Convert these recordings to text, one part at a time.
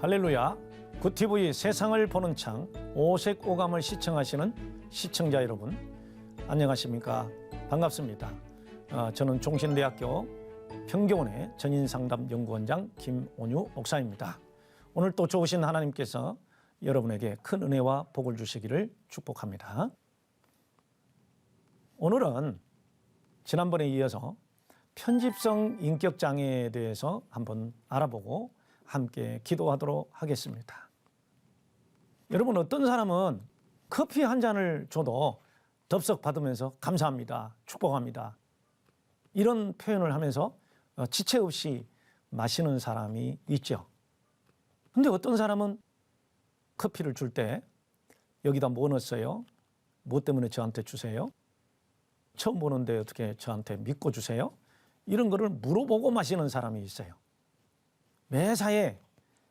할렐루야. 구티브의 세상을 보는 창 오색 오감을 시청하시는 시청자 여러분 안녕하십니까 반갑습니다. 어, 저는 종신대학교 평교원의 전인상담연구원장 김온유 목사입니다. 오늘 또 좋으신 하나님께서 여러분에게 큰 은혜와 복을 주시기를 축복합니다. 오늘은 지난번에 이어서 편집성 인격 장애에 대해서 한번 알아보고 함께 기도하도록 하겠습니다. 여러분 어떤 사람은 커피 한 잔을 줘도 덥석 받으면서 감사합니다. 축복합니다. 이런 표현을 하면서 어, 지체 없이 마시는 사람이 있죠. 근데 어떤 사람은 커피를 줄 때 여기다 뭐 넣었어요? 뭐 때문에 저한테 주세요? 처음 보는데 어떻게 저한테 믿고 주세요? 이런 거를 물어보고 마시는 사람이 있어요. 매사에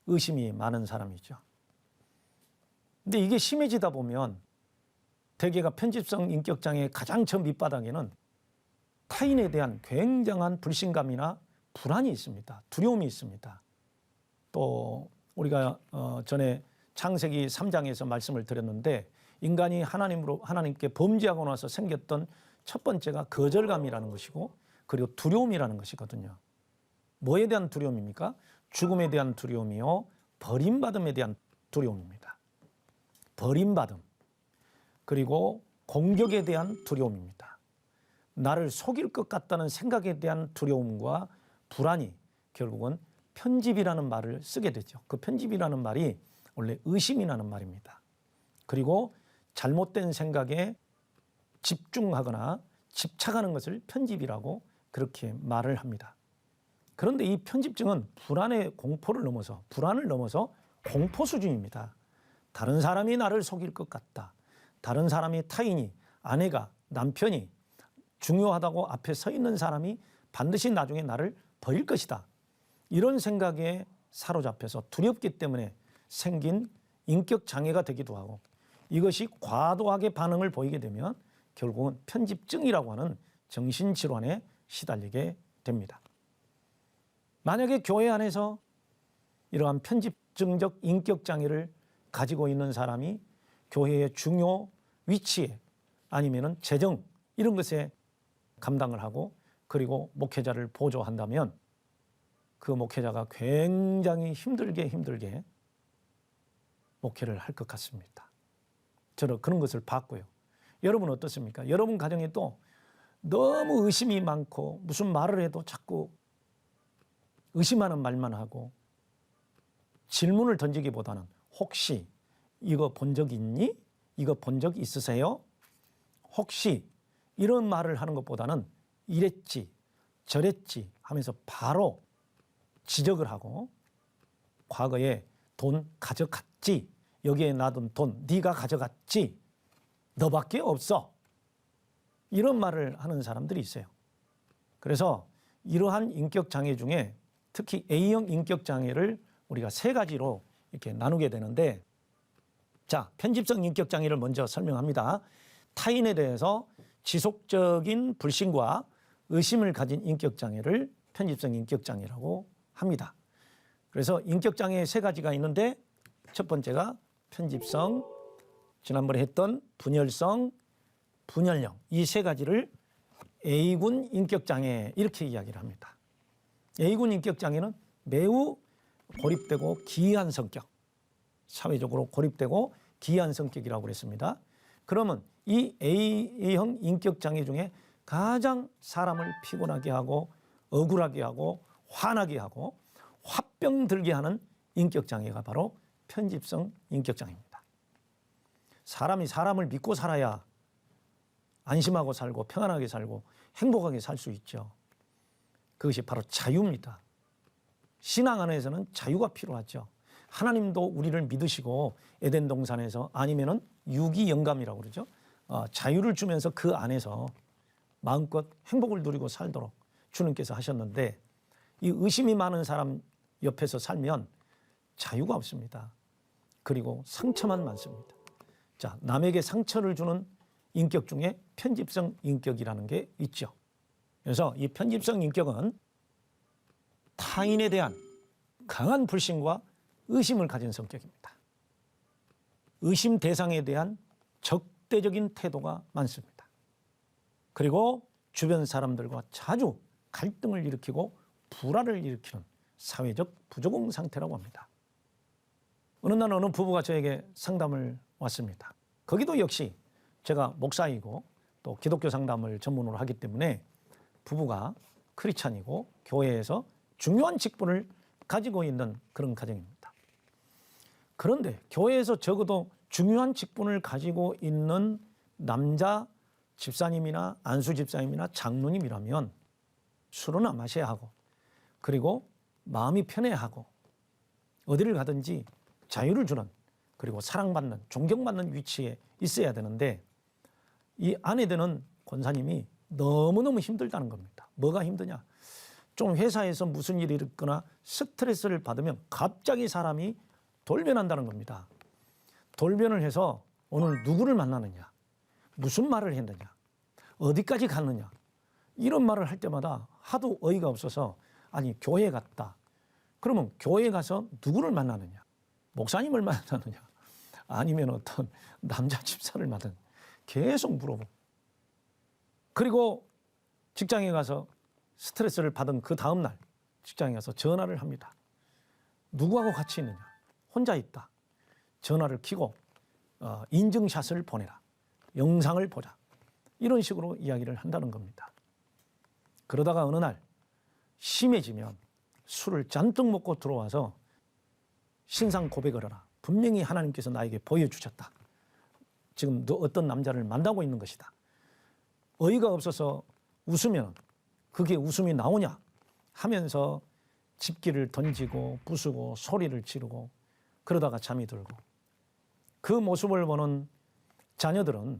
의심이 많은 사람이죠. 근데 이게 심해지다 보면 대개가 편집성 인격장애의 가장 저 밑바닥에는 타인에 대한 굉장한 불신감이나 불안이 있습니다. 두려움이 있습니다. 또 우리가 어 전에 창세기 3장에서 말씀을 드렸는데 인간이 하나님으로 하나님께 범죄하고 나서 생겼던 첫 번째가 거절감이라는 것이고 그리고 두려움이라는 것이거든요. 뭐에 대한 두려움입니까? 죽음에 대한 두려움이요. 버림받음에 대한 두려움입니다. 버림받음. 그리고 공격에 대한 두려움입니다. 나를 속일 것 같다는 생각에 대한 두려움과 불안이 결국은 편집이라는 말을 쓰게 되죠. 그 편집이라는 말이 원래 의심이라는 말입니다. 그리고 잘못된 생각에 집중하거나 집착하는 것을 편집이라고 그렇게 말을 합니다. 그런데 이 편집증은 불안의 공포를 넘어서 불안을 넘어서 공포 수준입니다. 다른 사람이 나를 속일 것 같다. 다른 사람이 타인이 아내가 남편이 중요하다고 앞에 서 있는 사람이 반드시 나중에 나를 버릴 것이다. 이런 생각에 사로잡혀서 두렵기 때문에 생긴 인격 장애가 되기도 하고 이것이 과도하게 반응을 보이게 되면 결국은 편집증이라고 하는 정신 질환에 시달리게 됩니다. 만약에 교회 안에서 이러한 편집증적 인격 장애를 가지고 있는 사람이 교회의 중요 위치에 아니면은 재정 이런 것에 감당을 하고 그리고 목회자를 보조한다면 그 목회자가 굉장히 힘들게 힘들게 목회를 할 것 같습니다. 저는 그런 것을 봤고요. 여러분 어떻습니까? 여러분 가정에 또 너무 의심이 많고 무슨 말을 해도 자꾸 의심하는 말만 하고 질문을 던지기보다는 혹시 이거 본 적 있니? 이거 본 적 있으세요? 혹시 이런 말을 하는 것보다는 이랬지, 저랬지 하면서 바로 지적을 하고 과거에 돈 가져갔지, 여기에 놔둔 돈 네가 가져갔지, 너밖에 없어. 이런 말을 하는 사람들이 있어요. 그래서 이러한 인격 장애 중에 특히 A형 인격 장애를 우리가 세 가지로 이렇게 나누게 되는데 자, 편집성 인격 장애를 먼저 설명합니다. 타인에 대해서 지속적인 불신과 의심을 가진 인격 장애를 편집성 인격 장애라고 합니다. 그래서 인격 장애 세 가지가 있는데 첫 번째가 편집성 지난번에 했던 분열성, 분열형 이 세 가지를 A군 인격 장애 이렇게 이야기를 합니다. A군 인격 장애는 매우 고립되고 기이한 성격, 사회적으로 고립되고 기이한 성격이라고 그랬습니다. 그러면 이 A형 인격 장애 중에 가장 사람을 피곤하게 하고 억울하게 하고 화나게 하고 화병 들게 하는 인격 장애가 바로 편집성 인격 장애입니다. 사람이 사람을 믿고 살아야 안심하고 살고 평안하게 살고 행복하게 살 수 있죠. 그것이 바로 자유입니다. 신앙 안에서는 자유가 필요하죠. 하나님도 우리를 믿으시고 에덴 동산에서 아니면은 유기 영감이라고 그러죠. 어, 자유를 주면서 그 안에서 마음껏 행복을 누리고 살도록 주님께서 하셨는데 이 의심이 많은 사람 옆에서 살면 자유가 없습니다. 그리고 상처만 많습니다. 자, 남에게 상처를 주는 인격 중에 편집성 인격이라는 게 있죠. 그래서 이 편집성 인격은 타인에 대한 강한 불신과 의심을 가진 성격입니다. 의심 대상에 대한 적대적인 태도가 많습니다. 그리고 주변 사람들과 자주 갈등을 일으키고 불화를 일으키는 사회적 부조공 상태라고 합니다. 어느 날 어느 부부가 저에게 상담을 왔습니다. 거기도 역시 제가 목사이고 또 기독교 상담을 전문으로 하기 때문에 부부가 크리찬이고 교회에서 중요한 직분을 가지고 있는 그런 가정입니다. 그런데 교회에서 적어도 중요한 직분을 가지고 있는 남자 집사님이나 안수 집사님이나 장로님이라면 술은 안 마셔야 하고 그리고 마음이 편해야 하고 어디를 가든지 자유를 주는 그리고 사랑받는 존경받는 위치에 있어야 되는데 이 아내 되는 권사님이 너무너무 힘들다는 겁니다. 뭐가 힘드냐? 좀 회사에서 무슨 일이 있거나 스트레스를 받으면 갑자기 사람이 돌변한다는 겁니다. 돌변을 해서 오늘 누구를 만나느냐? 무슨 말을 했느냐? 어디까지 갔느냐? 이런 말을 할 때마다 하도 어이가 없어서 아니 교회 갔다. 그러면 교회 가서 누구를 만나느냐? 목사님을 만나느냐? 아니면 어떤 남자 집사를 만나느냐? 계속 물어보고. 그리고 직장에 가서 스트레스를 받은 그 다음 날 직장에 가서 전화를 합니다. 누구하고 같이 있느냐? 혼자 있다. 전화를 켜고 어, 인증샷을 보내라. 영상을 보자. 이런 식으로 이야기를 한다는 겁니다. 그러다가 어느 날 심해지면 술을 잔뜩 먹고 들어와서 신상 고백을 하라. 분명히 하나님께서 나에게 보여주셨다. 지금 너 어떤 남자를 만나고 있는 것이다. 어이가 없어서 웃으면 그게 웃음이 나오냐 하면서 집기를 던지고 부수고 소리를 지르고 그러다가 잠이 들고 그 모습을 보는 자녀들은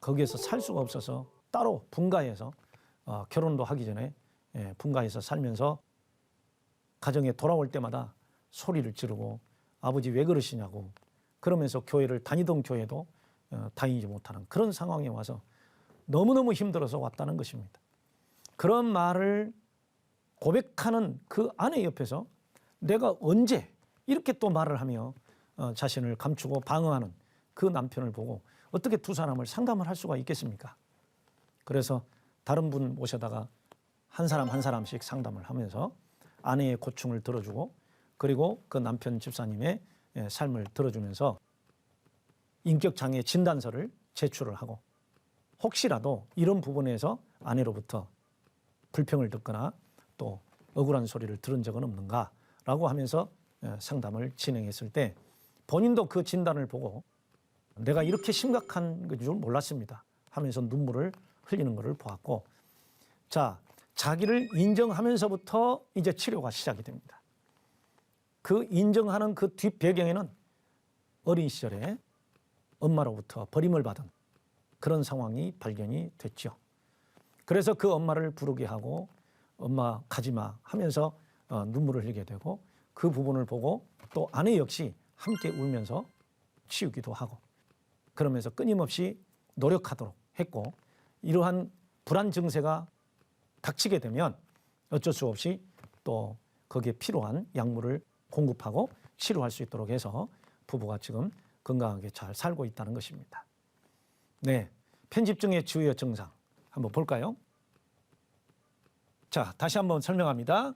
거기에서 살 수가 없어서 따로 분가해서 어, 결혼도 하기 전에 예, 분가해서 살면서 가정에 돌아올 때마다 소리를 지르고 아버지 왜 그러시냐고 그러면서 교회를 다니던 교회도 어, 다니지 못하는 그런 상황에 와서 너무너무 힘들어서 왔다는 것입니다. 그런 말을 고백하는 그 아내 옆에서 내가 언제 이렇게 또 말을 하며 어, 자신을 감추고 방어하는 그 남편을 보고 어떻게 두 사람을 상담을 할 수가 있겠습니까? 그래서 다른 분 모셔다가 한 사람 한 사람씩 상담을 하면서 아내의 고충을 들어주고 그리고 그 남편 집사님의 예, 삶을 들어주면서 인격 장애 진단서를 제출을 하고 혹시라도 이런 부분에서 아내로부터 불평을 듣거나 또 억울한 소리를 들은 적은 없는가라고 하면서 예, 상담을 진행했을 때 본인도 그 진단을 보고 내가 이렇게 심각한 줄 몰랐습니다 하면서 눈물을 흘리는 것을 보았고 자 자기를 인정하면서부터 이제 치료가 시작이 됩니다. 그 인정하는 그 뒷 배경에는 어린 시절에 엄마로부터 버림을 받은 그런 상황이 발견이 됐죠. 그래서 그 엄마를 부르게 하고 엄마 가지마 하면서 어, 눈물을 흘리게 되고 그 부분을 보고 또 아내 역시 함께 울면서 치우기도 하고 그러면서 끊임없이 노력하도록 했고 이러한 불안 증세가 닥치게 되면 어쩔 수 없이 또 거기에 필요한 약물을 공급하고 치료할 수 있도록 해서 부부가 지금 건강하게 잘 살고 있다는 것입니다. 네. 편집증의 주요 증상 한번 볼까요? 자, 다시 한번 설명합니다.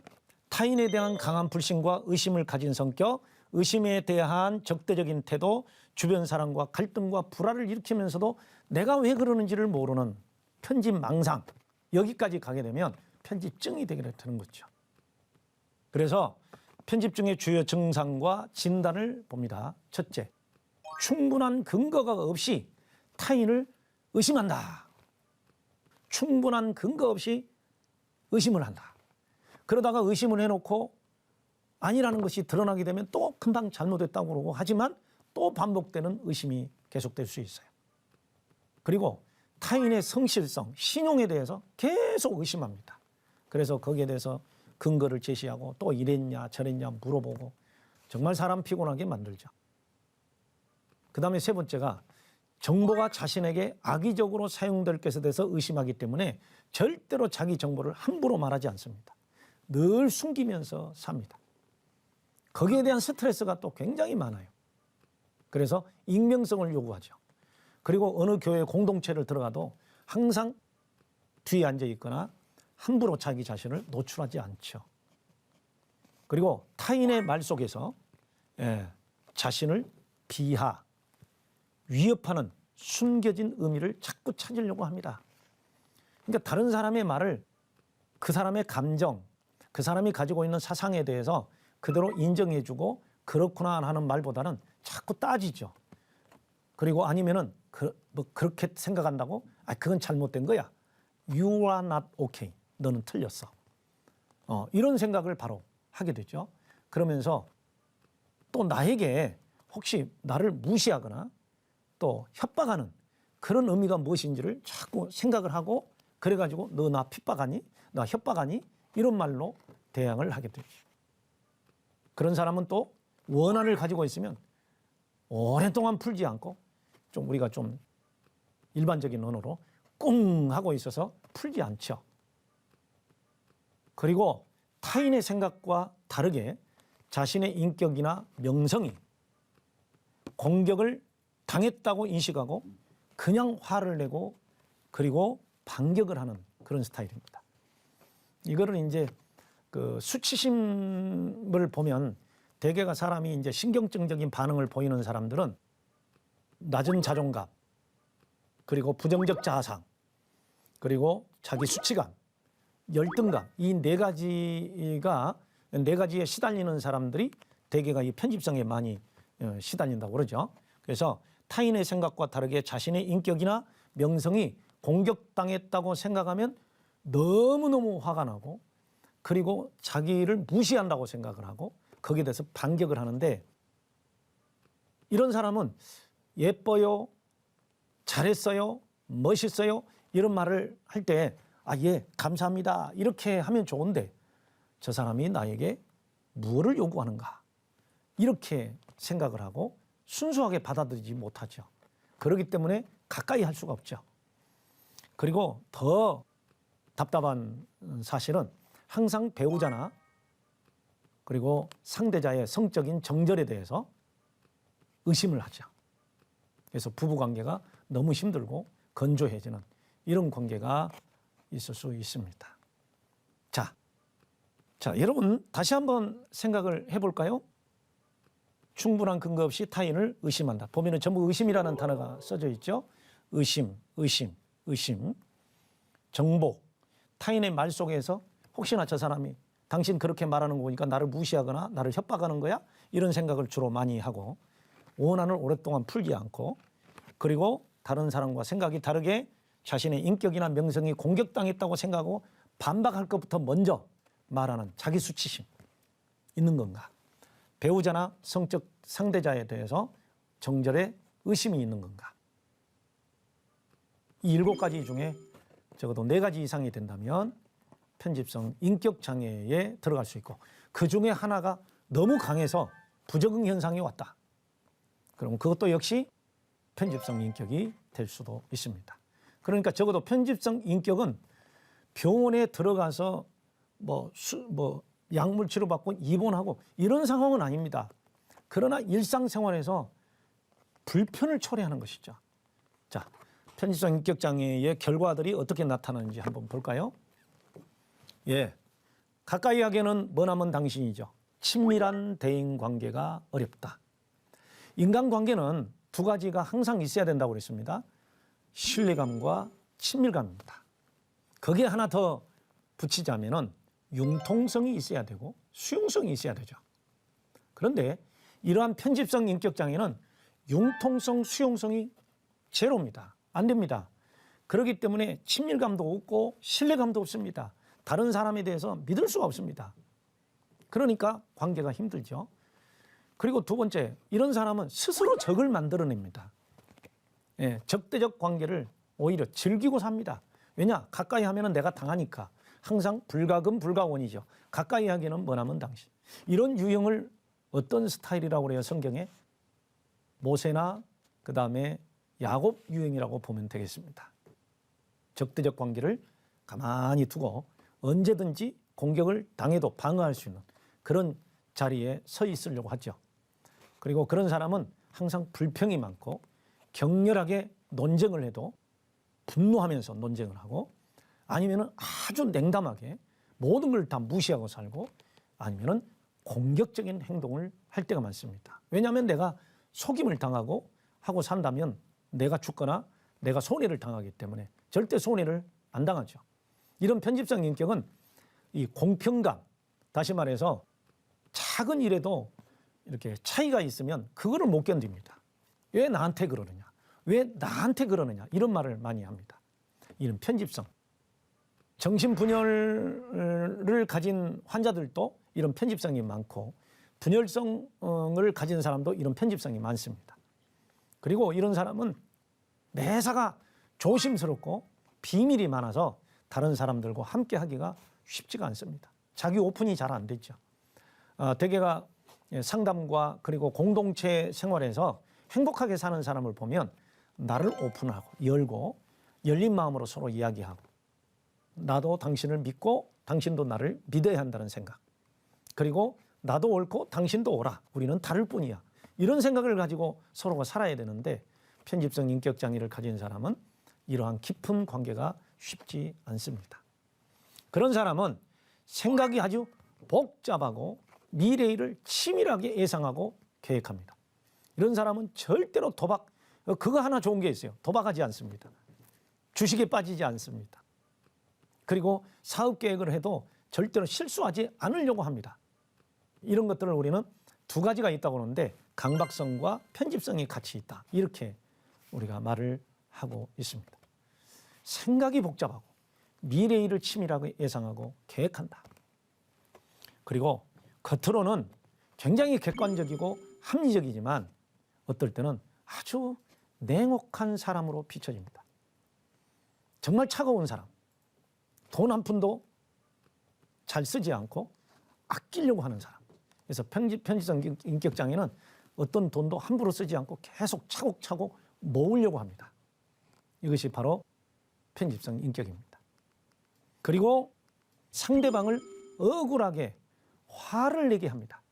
타인에 대한 강한 불신과 의심을 가진 성격, 의심에 대한 적대적인 태도, 주변 사람과 갈등과 불화를 일으키면서도 내가 왜 그러는지를 모르는 편집 망상, 여기까지 가게 되면 편집증이 되게 되는 거죠. 그래서 편집증의 주요 증상과 진단을 봅니다. 첫째, 충분한 근거가 없이 타인을 의심한다. 충분한 근거 없이 의심을 한다. 그러다가 의심을 해놓고 아니라는 것이 드러나게 되면 또 금방 잘못했다고 그러고 하지만 또 반복되는 의심이 계속될 수 있어요. 그리고 타인의 성실성, 신용에 대해서 계속 의심합니다. 그래서 거기에 대해서 근거를 제시하고 또 이랬냐 저랬냐 물어보고 정말 사람 피곤하게 만들죠. 그 다음에 세 번째가 정보가 자신에게 악의적으로 사용될 것에 대해서 의심하기 때문에 절대로 자기 정보를 함부로 말하지 않습니다. 늘 숨기면서 삽니다. 거기에 대한 스트레스가 또 굉장히 많아요. 그래서 익명성을 요구하죠. 그리고 어느 교회 공동체를 들어가도 항상 뒤에 앉아 있거나 함부로 자기 자신을 노출하지 않죠. 그리고 타인의 말 속에서 예, 자신을 비하, 위협하는 숨겨진 의미를 자꾸 찾으려고 합니다. 그러니까 다른 사람의 말을 그 사람의 감정, 그 사람이 가지고 있는 사상에 대해서 그대로 인정해주고 그렇구나 하는 말보다는 자꾸 따지죠. 그리고 아니면은 그, 뭐 그렇게 생각한다고? 아, 그건 잘못된 거야. You are not okay. 너는 틀렸어. 어, 이런 생각을 바로 하게 되죠. 그러면서 또 나에게 혹시 나를 무시하거나 또 협박하는 그런 의미가 무엇인지를 자꾸 생각을 하고 그래가지고 너 나 핍박하니? 나 협박하니? 이런 말로 대항을 하게 되죠. 그런 사람은 또 원한을 가지고 있으면 오랫동안 풀지 않고 좀 우리가 좀 일반적인 언어로 꿍 하고 있어서 풀지 않죠. 그리고 타인의 생각과 다르게 자신의 인격이나 명성이 공격을 당했다고 인식하고 그냥 화를 내고 그리고 반격을 하는 그런 스타일입니다. 이거를 이제 그 수치심을 보면 대개가 사람이 이제 신경증적인 반응을 보이는 사람들은 낮은 자존감 그리고 부정적 자아상 그리고 자기 수치감 열등감 이 네 가지가 네 가지에 시달리는 사람들이 대개가 이 편집성에 많이 어, 시달린다고 그러죠. 그래서 타인의 생각과 다르게 자신의 인격이나 명성이 공격당했다고 생각하면 너무너무 화가 나고 그리고 자기를 무시한다고 생각을 하고 거기에 대해서 반격을 하는데 이런 사람은 예뻐요, 잘했어요, 멋있어요 이런 말을 할 때 아, 예, 감사합니다. 이렇게 하면 좋은데 저 사람이 나에게 무엇을 요구하는가 이렇게 생각을 하고 순수하게 받아들이지 못하죠. 그렇기 때문에 가까이 할 수가 없죠. 그리고 더 답답한 사실은 항상 배우자나 그리고 상대자의 성적인 정절에 대해서 의심을 하죠. 그래서 부부 관계가 너무 힘들고 건조해지는 이런 관계가 있을 수 있습니다. 자, 자, 여러분 다시 한번 생각을 해볼까요? 충분한 근거 없이 타인을 의심한다. 보면은 전부 의심이라는 단어가 써져 있죠. 의심, 의심, 의심, 정복. 타인의 말 속에서 혹시나 저 사람이 당신 그렇게 말하는 거 보니까 나를 무시하거나 나를 협박하는 거야? 이런 생각을 주로 많이 하고 원한을 오랫동안 풀지 않고 그리고 다른 사람과 생각이 다르게 자신의 인격이나 명성이 공격당했다고 생각하고 반박할 것부터 먼저 말하는 자기 수치심 있는 건가? 배우자나 성적 상대자에 대해서 정절에 의심이 있는 건가? 이 일곱 가지 중에 적어도 네 가지 이상이 된다면 편집성 인격 장애에 들어갈 수 있고 그 중에 하나가 너무 강해서 부적응 현상이 왔다. 그럼 그것도 역시 편집성 인격이 될 수도 있습니다. 그러니까 적어도 편집성 인격은 병원에 들어가서 뭐, 수, 뭐 약물 치료받고 입원하고 이런 상황은 아닙니다. 그러나 일상생활에서 불편을 초래하는 것이죠. 자, 편집성 인격 장애의 결과들이 어떻게 나타나는지 한번 볼까요? 예. 가까이 하기에는 머나먼 당신이죠. 친밀한 대인 관계가 어렵다. 인간 관계는 두 가지가 항상 있어야 된다고 그랬습니다. 신뢰감과 친밀감입니다. 거기에 하나 더 붙이자면은 융통성이 있어야 되고 수용성이 있어야 되죠. 그런데 이러한 편집성 인격 장애는 융통성, 수용성이 제로입니다. 안 됩니다. 그렇기 때문에 친밀감도 없고 신뢰감도 없습니다. 다른 사람에 대해서 믿을 수가 없습니다. 그러니까 관계가 힘들죠. 그리고 두 번째, 이런 사람은 스스로 적을 만들어냅니다. 예, 적대적 관계를 오히려 즐기고 삽니다. 왜냐? 가까이 하면 내가 당하니까. 항상 불가금 불가원이죠. 가까이 하기는 머나먼 당신. 이런 유형을 어떤 스타일이라고 그래요, 성경에? 모세나 그 다음에 야곱 유형이라고 보면 되겠습니다. 적대적 관계를 가만히 두고 언제든지 공격을 당해도 방어할 수 있는 그런 자리에 서 있으려고 하죠. 그리고 그런 사람은 항상 불평이 많고 격렬하게 논쟁을 해도 분노하면서 논쟁을 하고 아니면은 아주 냉담하게 모든 걸 다 무시하고 살고 아니면은 공격적인 행동을 할 때가 많습니다. 왜냐하면 내가 속임을 당하고 하고 산다면 내가 죽거나 내가 손해를 당하기 때문에 절대 손해를 안 당하죠. 이런 편집성 인격은 이 공평감, 다시 말해서 작은 일에도 이렇게 차이가 있으면 그거를 못 견딥니다. 왜 나한테 그러느냐? 왜 나한테 그러느냐? 이런 말을 많이 합니다. 이런 편집성. 정신분열을 가진 환자들도 이런 편집성이 많고 분열성을 가진 사람도 이런 편집성이 많습니다. 그리고 이런 사람은 매사가 조심스럽고 비밀이 많아서 다른 사람들과 함께 하기가 쉽지가 않습니다. 자기 오픈이 잘안 됐죠. 어, 대개가 상담과 그리고 공동체 생활에서 행복하게 사는 사람을 보면 나를 오픈하고 열고 열린 마음으로 서로 이야기하고 나도 당신을 믿고 당신도 나를 믿어야 한다는 생각. 그리고 나도 옳고 당신도 옳아. 우리는 다를 뿐이야. 이런 생각을 가지고 서로가 살아야 되는데 편집성 인격 장애를 가진 사람은 이러한 깊은 관계가 쉽지 않습니다. 그런 사람은 생각이 아주 복잡하고 미래일을 치밀하게 예상하고 계획합니다. 이런 사람은 절대로 도박, 그거 하나 좋은 게 있어요. 도박하지 않습니다. 주식에 빠지지 않습니다. 그리고 사업 계획을 해도 절대로 실수하지 않으려고 합니다. 이런 것들을 우리는 두 가지가 있다고 하는데 강박성과 편집성이 같이 있다. 이렇게 우리가 말을 하고 있습니다. 생각이 복잡하고 미래 일을 치밀하게 예상하고 계획한다. 그리고 겉으로는 굉장히 객관적이고 합리적이지만 어떨 때는 아주 냉혹한 사람으로 비춰집니다. 정말 차가운 사람. 돈 한 푼도 잘 쓰지 않고 아끼려고 하는 사람. 그래서 편집, 편집성 인격 장애는 어떤 돈도 함부로 쓰지 않고 계속 차곡차곡 모으려고 합니다. 이것이 바로 편집성 인격입니다. 그리고 상대방을 억울하게 화를 내게 합니다.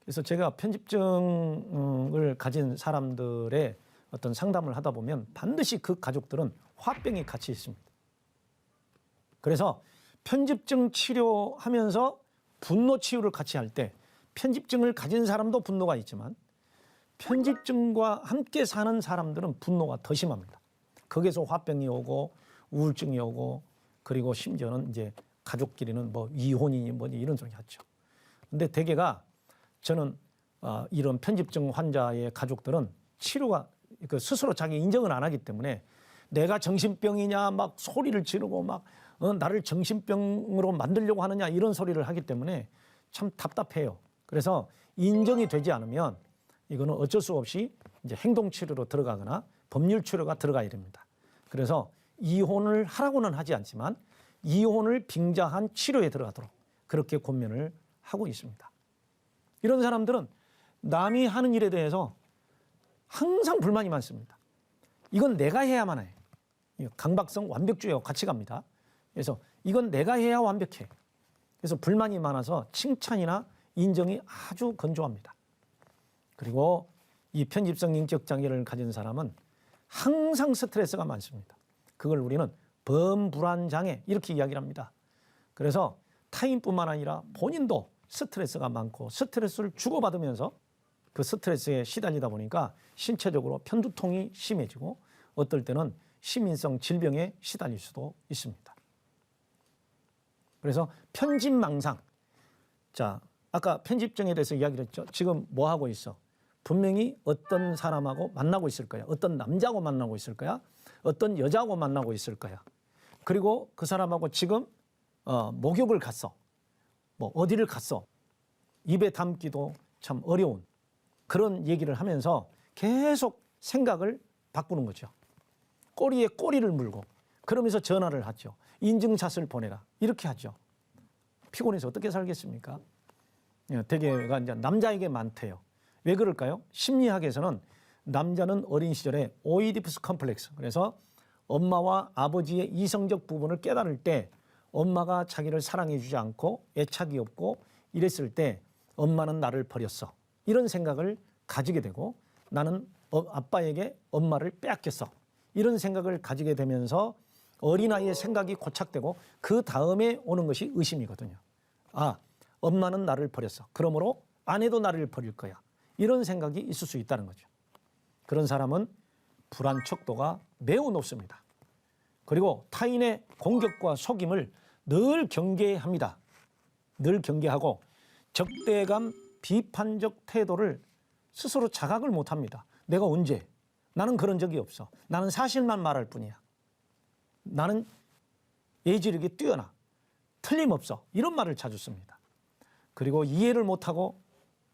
그래서 제가 편집증을 가진 사람들의 어떤 상담을 하다 보면 반드시 그 가족들은 화병이 같이 있습니다. 그래서 편집증 치료하면서 분노 치유를 같이 할 때 편집증을 가진 사람도 분노가 있지만 편집증과 함께 사는 사람들은 분노가 더 심합니다. 거기서 화병이 오고 우울증이 오고 그리고 심지어는 이제 가족끼리는 뭐 이혼이니 뭐니 이런 소리 하죠. 근데 대개가 저는 어, 이런 편집증 환자의 가족들은 치료가 그 스스로 자기 인정을 안 하기 때문에 내가 정신병이냐 막 소리를 지르고 막 어, 나를 정신병으로 만들려고 하느냐 이런 소리를 하기 때문에 참 답답해요. 그래서 인정이 되지 않으면 이거는 어쩔 수 없이 이제 행동 치료로 들어가거나 법률 치료가 들어가야 됩니다. 그래서 이혼을 하라고는 하지 않지만 이혼을 빙자한 치료에 들어가도록 그렇게 권면을 하고 있습니다. 이런 사람들은 남이 하는 일에 대해서 항상 불만이 많습니다. 이건 내가 해야만 해. 강박성 완벽주의와 같이 갑니다. 그래서 이건 내가 해야 완벽해. 그래서 불만이 많아서 칭찬이나 인정이 아주 건조합니다. 그리고 이 편집성 인격 장애를 가진 사람은 항상 스트레스가 많습니다. 그걸 우리는 범불안 장애 이렇게 이야기를 합니다. 그래서 타인뿐만 아니라 본인도 스트레스가 많고 스트레스를 주고받으면서 그 스트레스에 시달리다 보니까 신체적으로 편두통이 심해지고 어떨 때는 시민성 질병에 시달릴 수도 있습니다. 그래서 편집망상. 자, 아까 편집증에 대해서 이야기를 했죠. 지금 뭐 하고 있어? 분명히 어떤 사람하고 만나고 있을 거야. 어떤 남자하고 만나고 있을 거야. 어떤 여자하고 만나고 있을 거야. 그리고 그 사람하고 지금 어, 목욕을 갔어. 뭐 어디를 갔어. 입에 담기도 참 어려운 그런 얘기를 하면서 계속 생각을 바꾸는 거죠. 꼬리에 꼬리를 물고 그러면서 전화를 하죠. 인증샷을 보내라. 이렇게 하죠. 피곤해서 어떻게 살겠습니까? 예, 대개가 이제 남자에게 많대요. 왜 그럴까요? 심리학에서는 남자는 어린 시절에 오이디푸스 컴플렉스. 그래서 엄마와 아버지의 이성적 부분을 깨달을 때 엄마가 자기를 사랑해 주지 않고 애착이 없고 이랬을 때 엄마는 나를 버렸어. 이런 생각을 가지게 되고 나는 어, 아빠에게 엄마를 빼앗겼어. 이런 생각을 가지게 되면서 어린아이의 생각이 고착되고 그 다음에 오는 것이 의심이거든요. 아, 엄마는 나를 버렸어. 그러므로 아내도 나를 버릴 거야. 이런 생각이 있을 수 있다는 거죠. 그런 사람은 불안 척도가 매우 높습니다. 그리고 타인의 공격과 속임을 늘 경계합니다. 늘 경계하고 적대감, 비판적 태도를 스스로 자각을 못 합니다. 내가 언제? 나는 그런 적이 없어. 나는 사실만 말할 뿐이야. 나는 예지력이 뛰어나. 틀림없어. 이런 말을 자주 씁니다. 그리고 이해를 못하고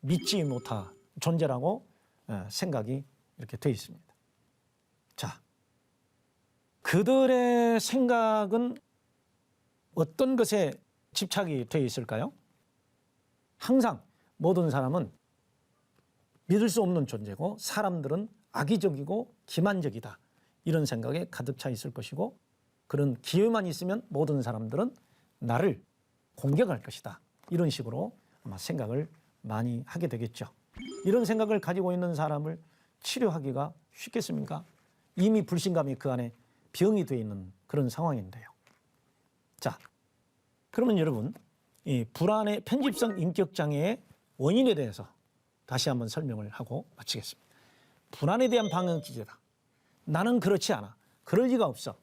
믿지 못할 존재라고 어, 생각이 이렇게 되어 있습니다. 자, 그들의 생각은 어떤 것에 집착이 되어 있을까요? 항상 모든 사람은 믿을 수 없는 존재고 사람들은 악의적이고 기만적이다. 이런 생각에 가득 차 있을 것이고 그런 기회만 있으면 모든 사람들은 나를 공격할 것이다. 이런 식으로 아마 생각을 많이 하게 되겠죠. 이런 생각을 가지고 있는 사람을 치료하기가 쉽겠습니까? 이미 불신감이 그 안에 병이 되어 있는 그런 상황인데요. 자, 그러면 여러분, 이 불안의 편집성 인격 장애의 원인에 대해서 다시 한번 설명을 하고 마치겠습니다. 불안에 대한 방어 기제다. 나는 그렇지 않아. 그럴 리가 없어.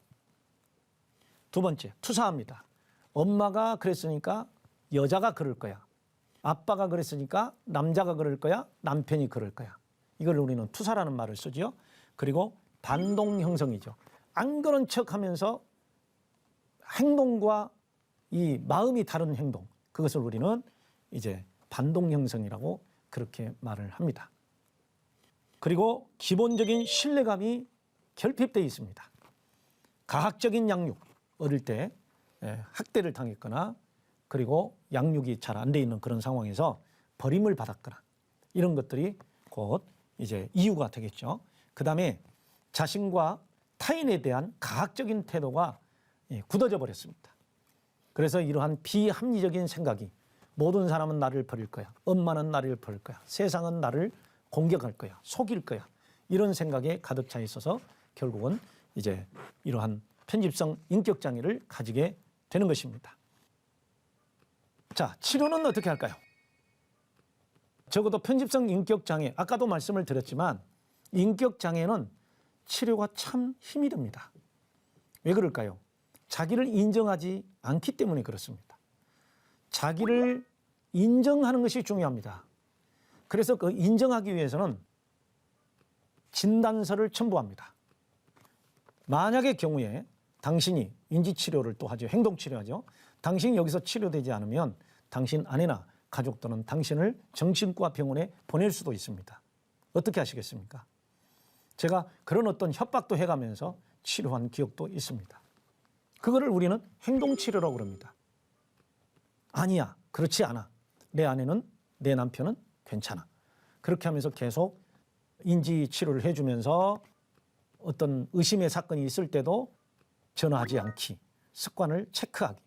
두 번째, 투사합니다. 엄마가 그랬으니까 여자가 그럴 거야. 아빠가 그랬으니까 남자가 그럴 거야. 남편이 그럴 거야. 이걸 우리는 투사라는 말을 쓰죠. 그리고 반동 형성이죠. 안 그런 척 하면서 행동과 이 마음이 다른 행동. 그것을 우리는 이제 반동 형성이라고 그렇게 말을 합니다. 그리고 기본적인 신뢰감이 결핍되어 있습니다. 가학적인 양육, 어릴 때 예, 학대를 당했거나 그리고 양육이 잘 안 돼 있는 그런 상황에서 버림을 받았거나 이런 것들이 곧 이제 이유가 되겠죠. 그 다음에 자신과 타인에 대한 가학적인 태도가 예, 굳어져 버렸습니다. 그래서 이러한 비합리적인 생각이 모든 사람은 나를 버릴 거야. 엄마는 나를 버릴 거야. 세상은 나를 공격할 거야. 속일 거야. 이런 생각에 가득 차 있어서 결국은 이제 이러한 편집성 인격 장애를 가지게 되는 것입니다. 자, 치료는 어떻게 할까요? 적어도 편집성 인격 장애, 아까도 말씀을 드렸지만 인격 장애는 치료가 참 힘이 듭니다. 왜 그럴까요? 자기를 인정하지 않기 때문에 그렇습니다. 자기를 인정하는 것이 중요합니다. 그래서 그 인정하기 위해서는 진단서를 첨부합니다. 만약의 경우에 당신이 인지치료를 또 하죠. 행동치료하죠. 당신이 여기서 치료되지 않으면 당신 아내나 가족 또는 당신을 정신과 병원에 보낼 수도 있습니다. 어떻게 하시겠습니까? 제가 그런 어떤 협박도 해가면서 치료한 기억도 있습니다. 그거를 우리는 행동치료라고 그럽니다. 아니야, 그렇지 않아. 내 아내는, 내 남편은 괜찮아. 그렇게 하면서 계속 인지치료를 해주면서 어떤 의심의 사건이 있을 때도 전화하지 않기, 습관을 체크하기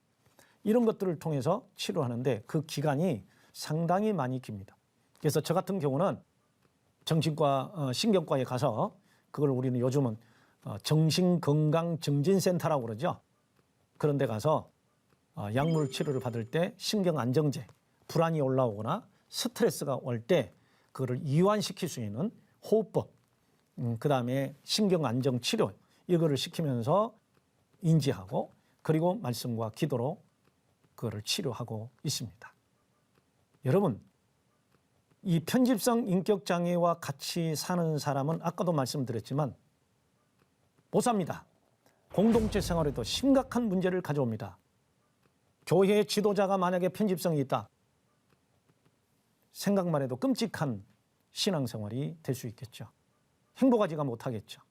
이런 것들을 통해서 치료하는데 그 기간이 상당히 많이 깁니다. 그래서 저 같은 경우는 정신과 어, 신경과에 가서 그걸 우리는 요즘은 어, 정신건강증진센터라고 그러죠. 그런 데 가서 어, 약물 치료를 받을 때 신경 안정제, 불안이 올라오거나 스트레스가 올 때 그거를 이완시킬 수 있는 호흡법, 음, 그 다음에 신경 안정 치료 이거를 시키면서 인지하고 그리고 말씀과 기도로 그거를 치료하고 있습니다. 여러분, 이 편집성 인격 장애와 같이 사는 사람은 아까도 말씀드렸지만 못 삽니다. 공동체 생활에도 심각한 문제를 가져옵니다. 교회 지도자가 만약에 편집성이 있다. 생각만 해도 끔찍한 신앙생활이 될 수 있겠죠. 행복하지가 못하겠죠.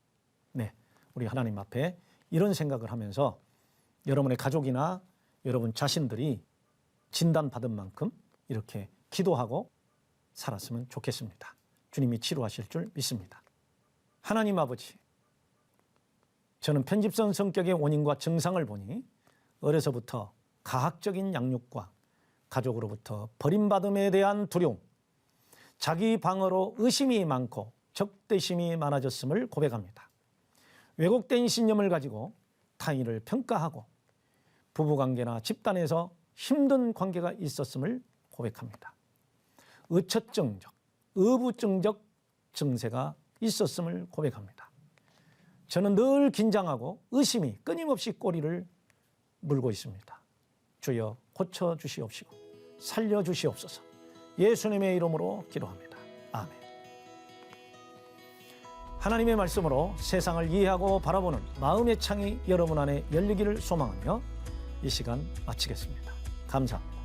네. 우리 하나님 앞에 이런 생각을 하면서 여러분의 가족이나 여러분 자신들이 진단받은 만큼 이렇게 기도하고 살았으면 좋겠습니다. 주님이 치료하실 줄 믿습니다. 하나님 아버지, 저는 편집성 성격의 원인과 증상을 보니 어려서부터 가학적인 양육과 가족으로부터 버림받음에 대한 두려움, 자기 방어로 의심이 많고 적대심이 많아졌음을 고백합니다. 왜곡된 신념을 가지고 타인을 평가하고 부부관계나 집단에서 힘든 관계가 있었음을 고백합니다. 의처증적, 의부증적 증세가 있었음을 고백합니다. 저는 늘 긴장하고 의심이 끊임없이 꼬리를 물고 있습니다. 주여 고쳐 주시옵시고 살려 주시옵소서. 예수님의 이름으로 기도합니다. 하나님의 말씀으로 세상을 이해하고 바라보는 마음의 창이 여러분 안에 열리기를 소망하며 이 시간 마치겠습니다. 감사합니다.